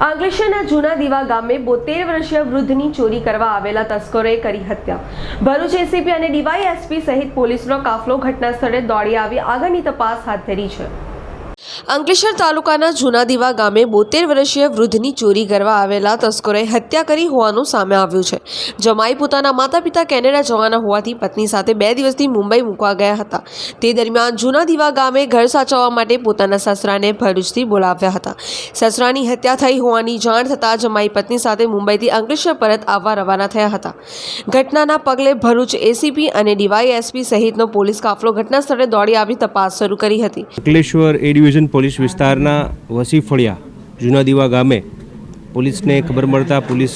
તાલુકાના જૂના દીવા ગામે બોતેર વર્ષીય વૃદ્ધની ચોરી કરવા આવેલા તસ્કરોએ કરી હત્યા. ભરૂચ એસીપી અને ડીવાયએસપી સહિત પોલીસનો કાફલો ઘટના સ્થળે દોડી આવી. આગળની તપાસ હાથ ધરી છે. અંકલેશ્વર તાલુકાના જૂના દીવા ગામે બોતેર વર્ષીય વૃદ્ધની ચોરી કરવા આવેલા તસ્કરોએ હત્યા કરી હોવાનું સામે આવ્યું છે. જમાઈ પોતાના માતા પિતા કેનેડા જવાના હોવાથી પત્ની સાથે બે દિવસથી મુંબઈ મૂકવા ગયા હતા. તે દરમિયાન જૂના દીવા ગામે ઘર સાચવવા માટે પોતાના સસરાને ભરૂચથી બોલાવ્યા હતા. સસરાની હત્યા થઈ હોવાની જાણ થતાં જમાઈ પત્ની સાથે મુંબઈથી અંકલેશ્વર પરત આવવા રવાના થયા હતા. ઘટનાના પગલે ભરૂચ એસીપી અને ડીવાયએસપી સહિતનો પોલીસ કાફલો ઘટના સ્થળે દોડી આવી તપાસ શરૂ કરી હતી. અંકલેશ્વર એ ડિવિઝન પોલીસ વિસ્તારના વસી ફળિયા જૂના દીવા ગામે પોલીસને ખબર મળતા પોલીસ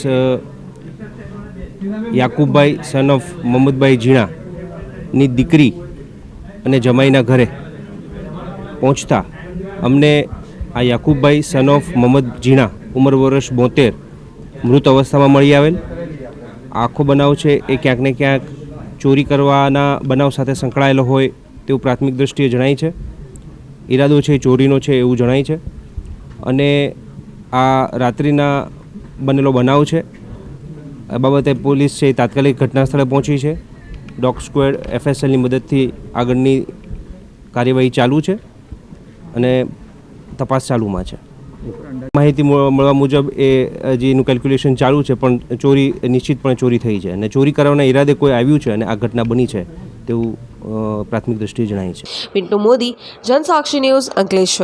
યાકુબભાઈ સન ઓફ મોહમ્મદભાઈ ઝીણાની દીકરી અને જમાઈના ઘરે પહોંચતા અમને આ યાકુબભાઈ સન ઓફ મોહમ્મદ ઝીણા ઉંમર વર્ષ બોતેર મૃત અવસ્થામાં મળી આવેલ. આખો બનાવ છે એ ક્યાંક ને ક્યાંક ચોરી કરવાના બનાવ સાથે સંકળાયેલો હોય તેવું પ્રાથમિક દ્રષ્ટિએ જણાય છે. ઈરાદો છે, ચોરીનો છે એવું જણાય છે. અને આ રાત્રિના બનેલો બનાવ છે. આ બાબતે પોલીસ છે તાત્કાલિક ઘટના સ્થળે પહોંચી છે. ડોગ સ્ક્વેડ એફએસએલની મદદથી આગળની કાર્યવાહી ચાલુ છે અને તપાસ ચાલુમાં છે. માહિતી મળ- મળવા મુજબ એ હજીનું કેલ્ક્યુલેશન ચાલુ છે, પણ ચોરી નિશ્ચિતપણે ચોરી થઈ છે અને ચોરી કરવાના ઈરાદે કોઈ આવ્યું છે અને આ ઘટના બની છે તેવું પ્રાથમિક દ્રષ્ટિએ જણાય છે. પિન્ટુ મોદી જનસાક્ષી ન્યૂઝ અંકલેશ્વર